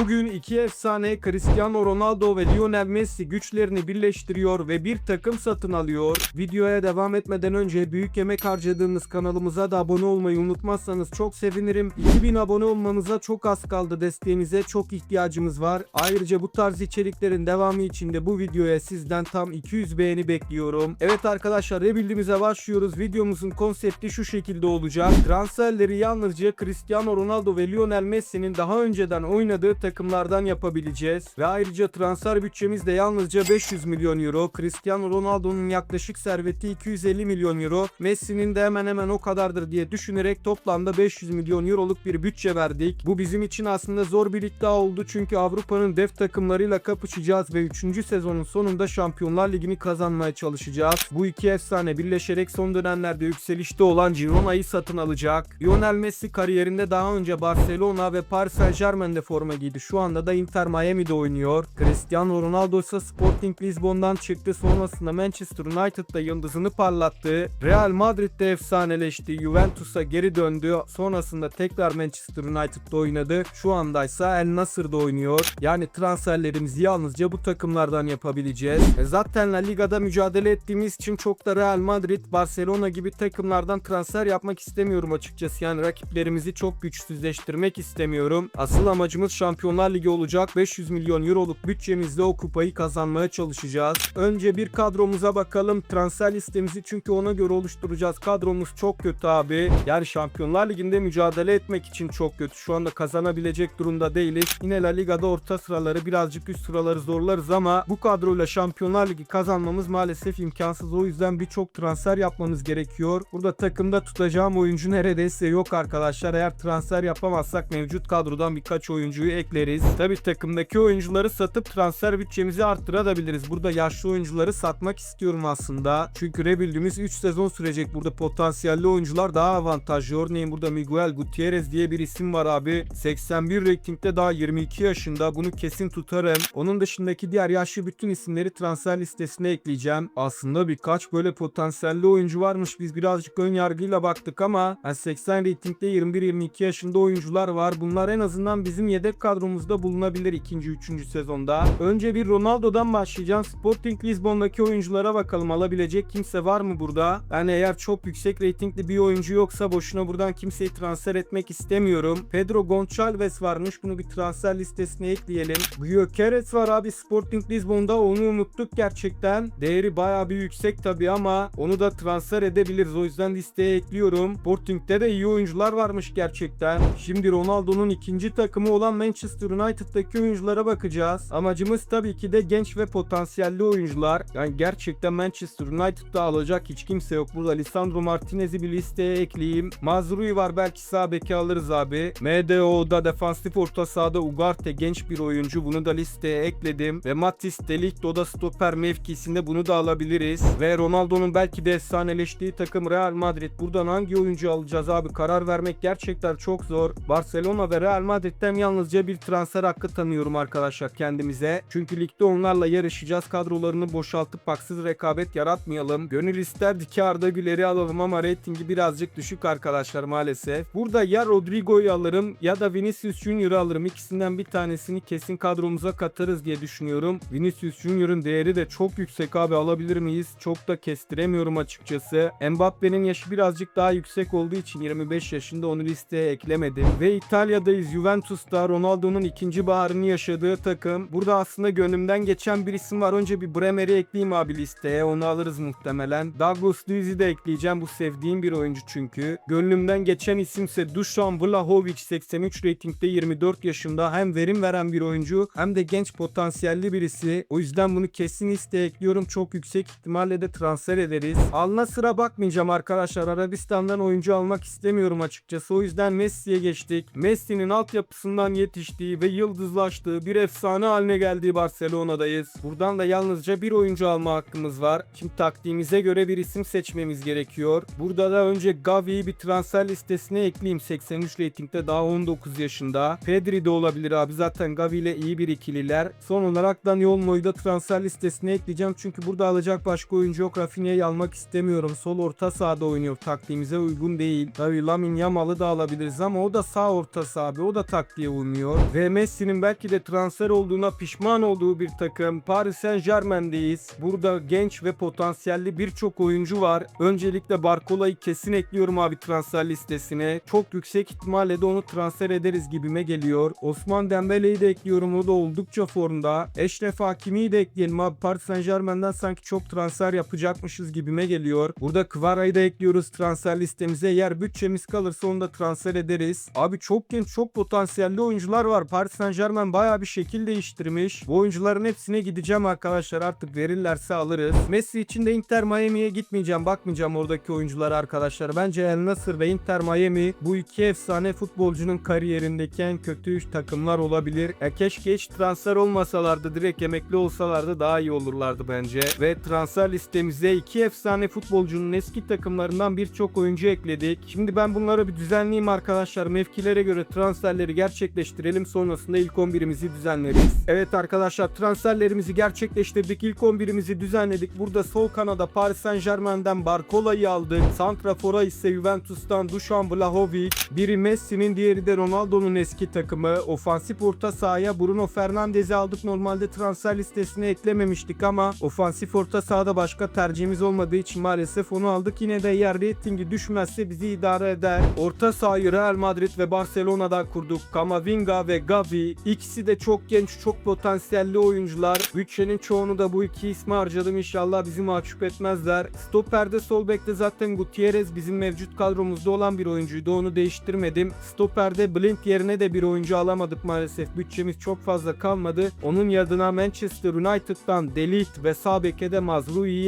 Bugün iki efsane Cristiano Ronaldo ve Lionel Messi güçlerini birleştiriyor ve bir takım satın alıyor. Videoya devam etmeden önce büyük yemek harcadığınız kanalımıza da abone olmayı unutmazsanız çok sevinirim. 2000 abone olmamıza çok az kaldı. Desteğinize çok ihtiyacımız var. Ayrıca bu tarz içeriklerin devamı için de bu videoya sizden tam 200 beğeni bekliyorum. Evet arkadaşlar rebuild'imize başlıyoruz. Videomuzun konsepti şu şekilde olacak. Transferleri yalnızca Cristiano Ronaldo ve Lionel Messi'nin daha önceden oynadığı takımlardan yapabileceğiz. Ve ayrıca transfer bütçemiz de yalnızca 500 milyon euro. Cristiano Ronaldo'nun yaklaşık serveti 250 milyon euro. Messi'nin de hemen hemen o kadardır diye düşünerek toplamda 500 milyon euroluk bir bütçe verdik. Bu bizim için aslında zor bir iddia oldu çünkü Avrupa'nın dev takımlarıyla kapışacağız ve 3. sezonun sonunda Şampiyonlar Ligi'ni kazanmaya çalışacağız. Bu iki efsane birleşerek son dönemlerde yükselişte olan Girona'yı satın alacak. Lionel Messi kariyerinde daha önce Barcelona ve Paris Saint Germain'de forma giydi. Şu anda da Inter Miami'de oynuyor. Cristiano Ronaldo ise Sporting Lisbon'dan çıktı. Sonrasında Manchester United'da yıldızını parlattı. Real Madrid'de efsaneleşti. Juventus'a geri döndü. Sonrasında tekrar Manchester United'da oynadı. Şu anda ise El Nasır'da oynuyor. Yani transferlerimizi yalnızca bu takımlardan yapabileceğiz. E zaten La Liga'da mücadele ettiğimiz için çok da Real Madrid, Barcelona gibi takımlardan transfer yapmak istemiyorum açıkçası. Yani rakiplerimizi çok güçsüzleştirmek istemiyorum. Asıl amacımız Şampiyonlar Ligi olacak. 500 milyon euroluk bütçemizle o kupayı kazanmaya çalışacağız. Önce bir kadromuza bakalım. Transfer listemizi çünkü ona göre oluşturacağız. Kadromuz çok kötü abi. Yani Şampiyonlar Ligi'nde mücadele etmek için çok kötü. Şu anda kazanabilecek durumda değiliz. Yine La Liga'da orta sıraları birazcık üst sıraları zorlarız ama bu kadroyla Şampiyonlar Ligi kazanmamız maalesef imkansız. O yüzden birçok transfer yapmamız gerekiyor. Burada takımda tutacağım oyuncu neredeyse yok arkadaşlar. Eğer transfer yapamazsak mevcut kadrodan birkaç oyuncuyu ekleriz. Tabi takımdaki oyuncuları satıp transfer bütçemizi arttırabiliriz. Burada yaşlı oyuncuları satmak istiyorum aslında. Çünkü rebuild'imiz 3 sezon sürecek. Burada potansiyelli oyuncular daha avantajlı. Örneğin burada Miguel Gutierrez diye bir isim var abi. 81 ratingde daha 22 yaşında. Bunu kesin tutarım. Onun dışındaki diğer yaşlı bütün isimleri transfer listesine ekleyeceğim. Aslında birkaç böyle potansiyelli oyuncu varmış. Biz birazcık ön yargıyla baktık ama yani 80 ratingde 21-22 yaşında oyuncular var. Bunlar en azından bizim yedek kadromuzda bulunabilir 2. 3. sezonda. Önce bir Ronaldo'dan başlayacağım. Sporting Lisbon'daki oyunculara bakalım. Alabilecek kimse var mı burada? Yani eğer çok yüksek ratingli bir oyuncu yoksa boşuna buradan kimseyi transfer etmek istemiyorum. Pedro Gonçalves varmış. Bunu bir transfer listesine ekleyelim. Gyökeres var abi Sporting Lisbon'da. Onu unuttuk gerçekten. Değeri bayağı bir yüksek tabii ama onu da transfer edebiliriz. O yüzden listeye ekliyorum. Sporting'de de iyi oyuncular varmış gerçekten. Şimdi Ronaldo'nun ikinci takımı olan Manchester United'daki oyunculara bakacağız. Amacımız tabii ki de genç ve potansiyelli oyuncular. Yani gerçekten Manchester United'da alacak hiç kimse yok. Burada Lisandro Martinez'i bir listeye ekleyeyim. Mazrui var belki sağ beki alırız abi. MDO'da defansif orta sahada Ugarte genç bir oyuncu. Bunu da listeye ekledim. Ve Matis Delicto'da stoper mevkisinde bunu da alabiliriz. Ve Ronaldo'nun belki de efsaneleştiği takım Real Madrid. Buradan hangi oyuncu alacağız abi? Karar vermek gerçekten çok zor. Barcelona ve Real Madrid'den yalnızca bir transfer hakkı tanıyorum arkadaşlar kendimize. Çünkü ligde onlarla yarışacağız. Kadrolarını boşaltıp haksız rekabet yaratmayalım. Gönül isterdi ki Arda Güler'i alalım ama reytingi birazcık düşük arkadaşlar maalesef. Burada ya Rodrigo'yu alırım ya da Vinicius Junior'ı alırım. İkisinden bir tanesini kesin kadromuza katarız diye düşünüyorum. Vinicius Junior'ın değeri de çok yüksek abi alabilir miyiz? Çok da kestiremiyorum açıkçası. Mbappe'nin yaşı birazcık daha yüksek olduğu için 25 yaşında onu listeye eklemedim. Ve İtalya'dayız. Juventus'ta Ronaldo'nun ikinci baharını yaşadığı takım. Burada aslında gönlümden geçen bir isim var. Önce bir Bremer'i ekleyeyim abi listeye. Onu alırız muhtemelen. Douglas Luiz'i de ekleyeceğim. Bu sevdiğim bir oyuncu çünkü. Gönlümden geçen isimse Dušan Vlahovic 83 ratingde 24 yaşında. Hem verim veren bir oyuncu hem de genç potansiyelli birisi. O yüzden bunu kesin listeye ekliyorum. Çok yüksek ihtimalle de transfer ederiz. Alna sıra bakmayacağım arkadaşlar. Arabistan'dan oyuncu almak istemiyorum açıkçası. O yüzden Messi'ye geçtik. Messi'nin altyapısından yetiştiği ve yıldızlaştığı bir efsane haline geldiği Barcelona'dayız. Buradan da yalnızca bir oyuncu alma hakkımız var. Şimdi taktiğimize göre bir isim seçmemiz gerekiyor. Burada da önce Gavi'yi bir transfer listesine ekleyeyim. 83 ratingde daha 19 yaşında. Pedri de olabilir abi. Zaten Gavi ile iyi bir ikililer. Son olarak Dani Olmo'yu da transfer listesine ekleyeceğim. Çünkü burada alacak başka oyuncu yok. Rafinha'yı almak istemiyorum. Sol orta sahada oynuyor. Taktiğimize uygun değil. Tabii Lamin Yamal'ı da alabiliriz ama o da sağ orta saha abi. O da taktiğe uymuyor. Ve Messi'nin belki de transfer olduğuna pişman olduğu bir takım Paris Saint Germain'deyiz. Burada genç ve potansiyelli birçok oyuncu var. Öncelikle Barkola'yı kesin ekliyorum abi transfer listesine. Çok yüksek ihtimalle de onu transfer ederiz gibime geliyor. Osman Dembele'yi de ekliyorum. O da oldukça formda. Eşref Hakimi'yi de ekleyelim abi. Paris Saint Germain'den sanki çok transfer yapacakmışız gibime geliyor. Burada Kvara'yı da ekliyoruz transfer listemize. Eğer bütçemiz kalırsa onu da transfer ederiz. Abi çok genç, çok potansiyelli oyuncular var. Paris Saint Germain bayağı bir şekil değiştirmiş. Bu oyuncuların hepsine gideceğim arkadaşlar. Artık verirlerse alırız. Messi için de Inter Miami'ye gitmeyeceğim. Bakmayacağım oradaki oyunculara arkadaşlar. Bence El Nasır ve Inter Miami bu iki efsane futbolcunun kariyerindeki en kötü takımlar olabilir. E keşke hiç transfer olmasalardı. Direkt emekli olsalardı daha iyi olurlardı bence. Ve transfer listemize iki efsane futbolcunun eski takımlarından birçok oyuncu ekledik. Şimdi ben bunları bir düzenleyeyim arkadaşlar. Mevkilere göre transferleri gerçekleştirelim. Sonrasında ilk 11'imizi düzenleriz. Evet arkadaşlar transferlerimizi gerçekleştirdik. İlk 11'imizi düzenledik. Burada sol kanada Paris Saint Germain'den Barkola'yı aldık. Santrafor'a ise Juventus'tan Dušan Vlahovic. Biri Messi'nin diğeri de Ronaldo'nun eski takımı. Ofansif orta sahaya Bruno Fernandes'i aldık. Normalde transfer listesine eklememiştik ama ofansif orta sahada başka tercihimiz olmadığı için maalesef onu aldık. Yine de eğer reytingi düşmezse bizi idare eder. Orta sahayı Real Madrid ve Barcelona'da kurduk. Kamavinga ve Gavi. İkisi de çok genç, çok potansiyelli oyuncular. Bütçenin çoğunu da bu iki isme harcadım. İnşallah bizi mahcup etmezler. Stoper'de sol bekte zaten Gutierrez bizim mevcut kadromuzda olan bir oyuncuydu. Onu değiştirmedim. Stoper'de Blind yerine de bir oyuncu alamadık maalesef. Bütçemiz çok fazla kalmadı. Onun yanına Manchester United'dan Delit ve sağ beke de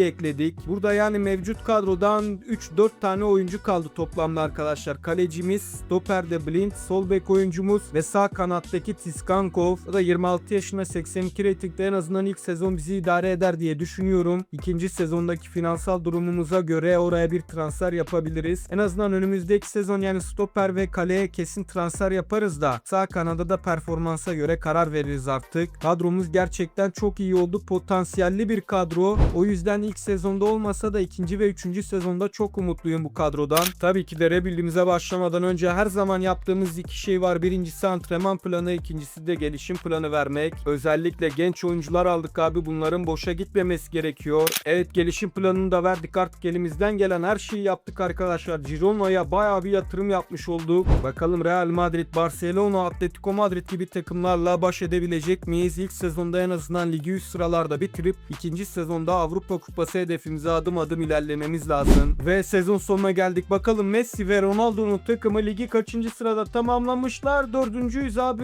ekledik. Burada yani mevcut kadrodan 3-4 tane oyuncu kaldı toplamda arkadaşlar. Kalecimiz, stoperde Blind, sol bek oyuncumuz ve sağ kanattaki Tiskankov. Da 26 yaşında 82 reytingde en azından ilk sezon bizi idare eder diye düşünüyorum. İkinci sezondaki finansal durumumuza göre oraya bir transfer yapabiliriz. En azından önümüzdeki sezon yani stoper ve kaleye kesin transfer yaparız da sağ kanada da performansa göre karar veririz artık. Kadromuz gerçekten çok iyi oldu. Potansiyelli bir kadro. O yüzden ilk sezonda olmasa da ikinci ve üçüncü sezonda çok umutluyum bu kadrodan. Tabii ki de rebuild'imize başlamadan önce her zaman yaptığımız iki şey var. Birincisi antrenman planı, ikincisi de gelişim planı vermek. Özellikle genç oyuncular aldık abi. Bunların boşa gitmemesi gerekiyor. Evet gelişim planını da verdik. Artık elimizden gelen her şeyi yaptık arkadaşlar. Girona'ya bayağı bir yatırım yapmış olduk. Bakalım Real Madrid, Barcelona, Atletico Madrid gibi takımlarla baş edebilecek miyiz? İlk sezonda en azından ligi üst sıralarda bitirip ikinci sezonda Avrupa Kupası hedefimize adım adım ilerlememiz lazım. Ve sezon sonuna geldik. Bakalım Messi ve Ronaldo'nun takımı ligi kaçıncı sırada tamamlamışlar? Dördüncüyüz abi.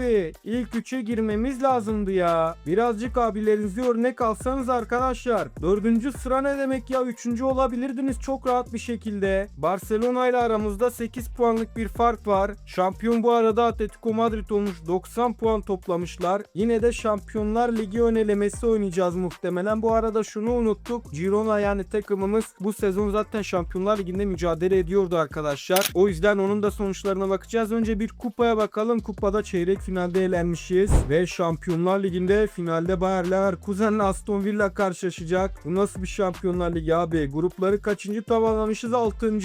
İlk üçe girmemiz lazımdı ya. Birazcık abilerinizi örnek alsanız arkadaşlar. Dördüncü sıra ne demek ya? Üçüncü olabilirdiniz çok rahat bir şekilde. Barcelona ile aramızda 8 puanlık bir fark var. Şampiyon bu arada Atletico Madrid olmuş. 90 puan toplamışlar. Yine de Şampiyonlar Ligi ön elemesi oynayacağız muhtemelen. Bu arada şunu unuttuk. Girona yani takımımız bu sezon zaten Şampiyonlar Ligi'nde mücadele ediyordu arkadaşlar. O yüzden onun da sonuçlarına bakacağız. Önce bir kupaya bakalım. Kupada çeyrek finalde elenmişiz. Ve Şampiyonlar Ligi'nde finalde Bayer Leverkusen'le Aston Villa karşılaşacak. Bu nasıl bir Şampiyonlar Ligi abi? Grupları kaçıncı tamamlamışız? 6.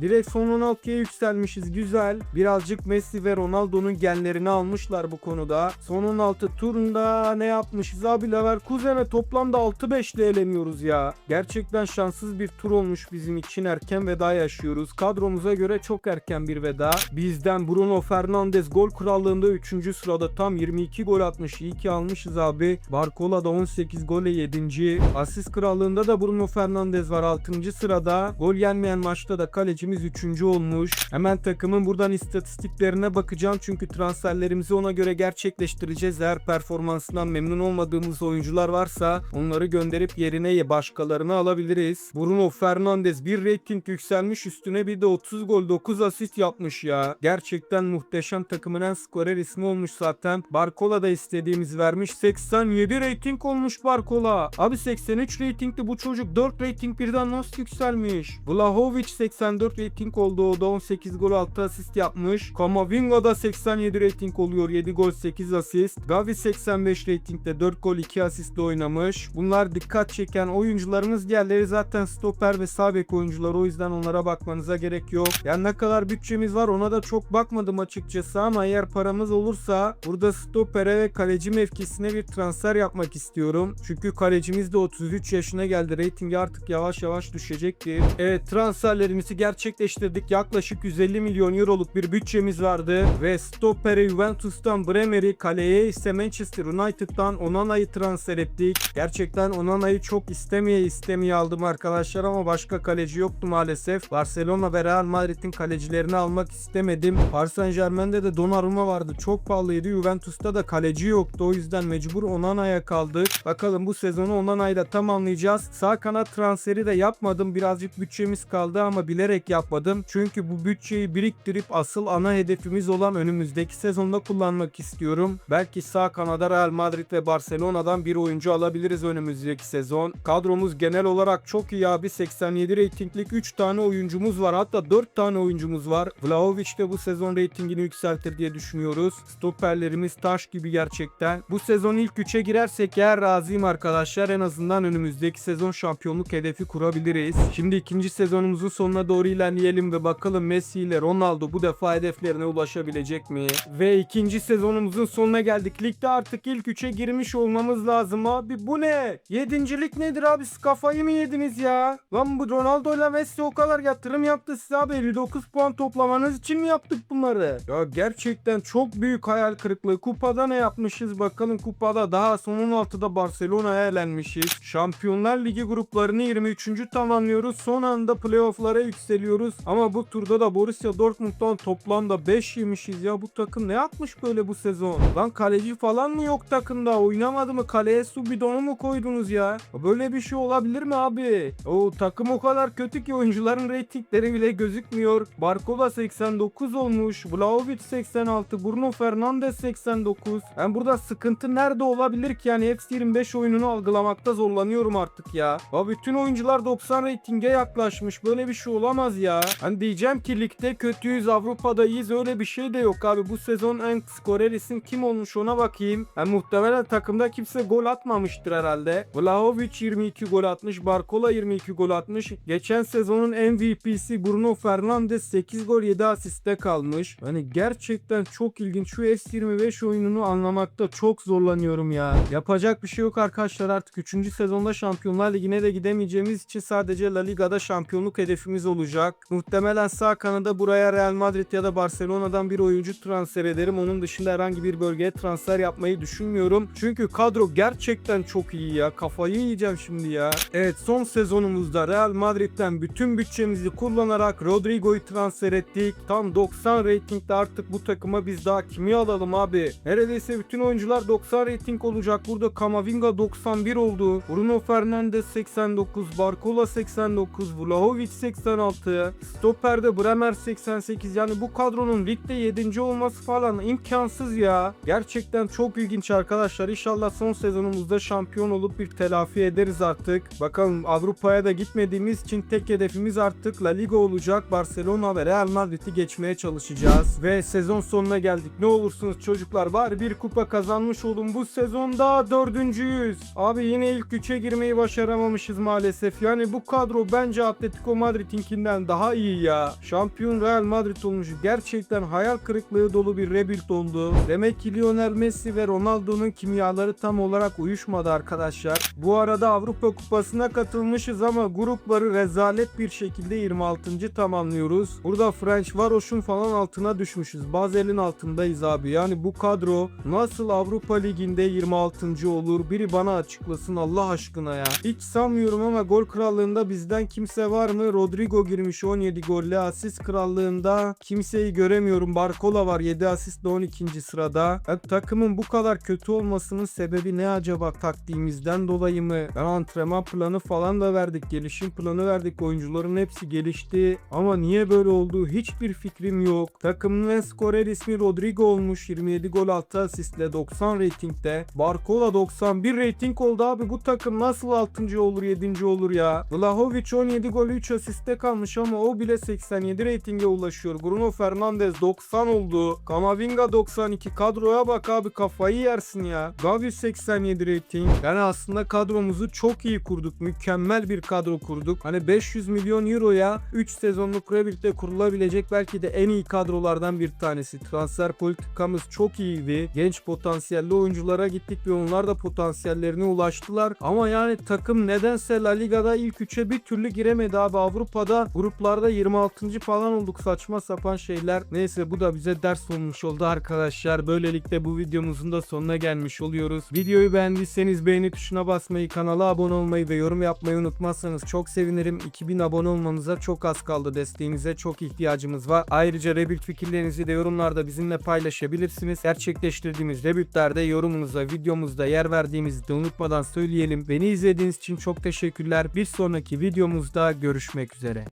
Direkt son 16'ya yükselmişiz. Güzel. Birazcık Messi ve Ronaldo'nun genlerini almışlar bu konuda. Son 16 turunda ne yapmışız abi? Leverkusen'e toplamda 6-5 ile eleniyoruz ya. Gerçekten şanssız bir tur olmuş bizim için. Erken veda yaşıyoruz. Kadromuza göre çok erken bir veda. Bizden Bruno Fernandes gol krallığında 3. sırada tam 22 gol atmış. İyi ki almışız abi. Barcola da 18 gole 7. Asist krallığında da Bruno Fernandes var 6. sırada. Gol yenmeyen maçta da kalecimiz 3. olmuş. Hemen takımın buradan istatistiklerine bakacağım çünkü transferlerimizi ona göre gerçekleştireceğiz. Eğer performansından memnun olmadığımız oyuncular varsa onları gönderip yerine başkalarını alabiliriz. Bruno Fernandes bir rating yükselmiş üstüne bir de 30 gol 9 asist yapmış ya. Gerçekten muhteşem takımın en skorer ismi olmuş zaten. Barcola da istediğimiz vermiş. 87 rating olmuş Barcola. Abi 83 ratingli bu çocuk 4 rating birden nasıl yükselmiş? Vlahovic 84 rating oldu. O da 18 gol 6 asist yapmış. Kamavinga da 87 rating oluyor. 7 gol 8 asist. Gavi 85 ratingde 4 gol 2 asistle oynamış. Bunlar dikkat çeken oyuncularımız. Diğerleri zaten stoper ve sağ bek oyuncular. O yüzden onlara bakmanıza gerek yok. Yani ne kadar bütçemiz var ona da çok bakmadım açıkçası ama eğer paramız olur olursa burada stopere ve kaleci mevkisine bir transfer yapmak istiyorum. Çünkü kalecimiz de 33 yaşına geldi. Ratingi artık yavaş yavaş düşecektir. Evet transferlerimizi gerçekleştirdik. Yaklaşık 150 milyon euroluk bir bütçemiz vardı. Ve stopere Juventus'tan Bremer'i, kaleye ise Manchester United'dan Onana'yı transfer ettik. Gerçekten Onana'yı çok istemeye istemeye aldım arkadaşlar ama başka kaleci yoktu maalesef. Barcelona ve Real Madrid'in kalecilerini almak istemedim. Paris Saint Germain'de de Donnarumma vardı. Çok pahalıydı. Juventus'ta da kaleci yoktu. O yüzden mecbur Onana'ya kaldık. Bakalım bu sezonu Onana'yla tamamlayacağız. Sağ kanat transferi de yapmadım. Birazcık bütçemiz kaldı ama bilerek yapmadım. Çünkü bu bütçeyi biriktirip asıl ana hedefimiz olan önümüzdeki sezonda kullanmak istiyorum. Belki sağ kanada Real Madrid ve Barcelona'dan bir oyuncu alabiliriz önümüzdeki sezon. Kadromuz genel olarak çok iyi abi. 87 reytinglik 3 tane oyuncumuz var. Hatta 4 tane oyuncumuz var. Vlahovic de bu sezon reytingini yükseltir diye düşünüyoruz. Stoperlerimiz taş gibi gerçekten. Bu sezon ilk 3'e girersek eğer razıyım arkadaşlar. En azından önümüzdeki sezon şampiyonluk hedefi kurabiliriz. Şimdi ikinci sezonumuzun sonuna doğru ilerleyelim ve bakalım Messi ile Ronaldo bu defa hedeflerine ulaşabilecek mi? Ve ikinci sezonumuzun sonuna geldik. Ligde artık ilk 3'e girmiş olmamız lazım abi. Bu ne? Yedincilik nedir abi? Siz kafayı mı yediniz ya? Lan bu Ronaldo ile Messi o kadar yatırım yaptı size abi. 59 puan toplamanız için mi yaptık bunları? Ya gerçekten çok büyük hayal kırıklığı. Kupada ne yapmışız? Bakalım kupada daha son 16'da Barcelona'ya elenmişiz. Şampiyonlar Ligi gruplarını 23. tamamlıyoruz. Son anda playoff'lara yükseliyoruz. Ama bu turda da Borussia Dortmund'dan toplamda 5 yemişiz ya. Bu takım ne yapmış böyle bu sezon? Lan kaleci falan mı yok takımda? Oynamadı mı? Kaleye su bidonu mu koydunuz ya? Böyle bir şey olabilir mi abi? O takım o kadar kötü ki oyuncuların reytingleri bile gözükmüyor. Barcola 89 olmuş. Vlahovic 86. Bruno Fernandes 89. Yani burada sıkıntı nerede olabilir ki? Yani FC25 oyununu algılamakta zorlanıyorum artık ya. Ya bütün oyuncular 90 reytinge yaklaşmış. Böyle bir şey olamaz ya. Hani diyeceğim ki ligde kötüyüz Avrupa'da iyiyiz öyle bir şey de yok abi. Bu sezon en skorer isim kim olmuş ona bakayım. Yani muhtemelen takımda kimse gol atmamıştır herhalde. Vlahovic 22 gol atmış. Barcola 22 gol atmış. Geçen sezonun MVP'si Bruno Fernandes 8 gol 7 asiste kalmış. Hani gerçekten çok ilginç. Şu S25 oyununu anlamakta çok zorlanıyorum ya. Yapacak bir şey yok arkadaşlar artık 3. sezonda Şampiyonlar Ligi'ne de gidemeyeceğimiz için sadece La Liga'da şampiyonluk hedefimiz olacak. Muhtemelen sağ kanada buraya Real Madrid ya da Barcelona'dan bir oyuncu transfer ederim. Onun dışında herhangi bir bölgeye transfer yapmayı düşünmüyorum. Çünkü kadro gerçekten çok iyi ya. Kafayı yiyeceğim şimdi ya. Evet son sezonumuzda Real Madrid'den bütün bütçemizi kullanarak Rodrigo'yu transfer ettik. Tam 90 reytingde artık bu takıma biz daha kimi alalım abi? Neredeyse bütün oyuncular 90 reyting olacak. Burada Kamavinga 91 oldu. Bruno Fernandes 89, Barcola 89, Vlahovic 86, Stopper'de Bremer 88. Yani bu kadronun ligde 7. olması falan imkansız ya. Gerçekten çok ilginç arkadaşlar. İnşallah son sezonumuzda şampiyon olup bir telafi ederiz artık. Bakalım Avrupa'ya da gitmediğimiz için tek hedefimiz artık La Liga olacak. Barcelona ve Real Madrid'i geçmeye çalışacağız. Ve sezon sonuna geldik. Ne olursunuz çocuklar bari bir kupa kazanmış olun. Bu sezonda dördüncüyüz. Abi yine ilk üçe girmeyi başaramamışız maalesef. Yani bu kadro bence Atletico Madrid'inkinden daha iyi ya. Şampiyon Real Madrid olmuş. Gerçekten hayal kırıklığı dolu bir rebuild oldu. Demek ki Lionel Messi ve Ronaldo'nun kimyaları tam olarak uyuşmadı arkadaşlar. Bu arada Avrupa Kupası'na katılmışız ama grupları rezalet bir şekilde 26. tamamlıyoruz. Burada French Varoş'un falan altına düşmüşüz. Bazel'in altındayız abi. Yani bu kadro nasıl Avrupa Ligi'nde 26. olur? Biri bana açıklasın Allah aşkına ya. Hiç sanmıyorum ama gol krallığında bizden kimse var mı? Rodrigo girmiş 17 golle. Asist krallığında kimseyi göremiyorum. Barcola var 7 asistle 12. sırada. Ya, takımın bu kadar kötü olmasının sebebi ne acaba? Taktiğimizden dolayı mı? Ben antrenman planı falan da verdik. Gelişim planı verdik. Oyuncuların hepsi gelişti. Ama niye böyle oldu? Hiçbir fikrim yok. Takımın en skorer ismi Rodrigo olmuş. 27 gol 6 asistle 90 reytingde. Barcola 91 reyting oldu abi. Bu takım nasıl 6. olur 7. olur ya? Vlahovic 17 gol 3 asiste kalmış ama o bile 87 reytinge ulaşıyor. Bruno Fernandes 90 oldu. Kamavinga 92. Kadroya bak abi kafayı yersin ya. Gavi 87 reyting. Yani aslında kadromuzu çok iyi kurduk. Mükemmel bir kadro kurduk. Hani 500 milyon euroya 3 sezonluk rebuild'de kurulabilecek belki de en iyi kadrolardan bir tanesi. Transfer politikası politikamız çok iyiydi. Genç potansiyelli oyunculara gittik ve onlar da potansiyellerine ulaştılar. Ama yani takım nedense La Liga'da ilk 3'e bir türlü giremedi abi. Avrupa'da gruplarda 26. falan olduk. Saçma sapan şeyler. Neyse bu da bize ders olmuş oldu arkadaşlar. Böylelikle bu videomuzun da sonuna gelmiş oluyoruz. Videoyu beğendiyseniz beğeni tuşuna basmayı, kanala abone olmayı ve yorum yapmayı unutmazsanız çok sevinirim. 2000 abone olmanıza çok az kaldı. Desteğinize çok ihtiyacımız var. Ayrıca Rebuild fikirlerinizi de yorumlarda bizimle paylaşabilirsiniz. Gerçekleştirdiğimiz Rebuild'lerde yorumunuza, videomuzda yer verdiğimizi de unutmadan söyleyelim. Beni izlediğiniz için çok teşekkürler. Bir sonraki videomuzda görüşmek üzere.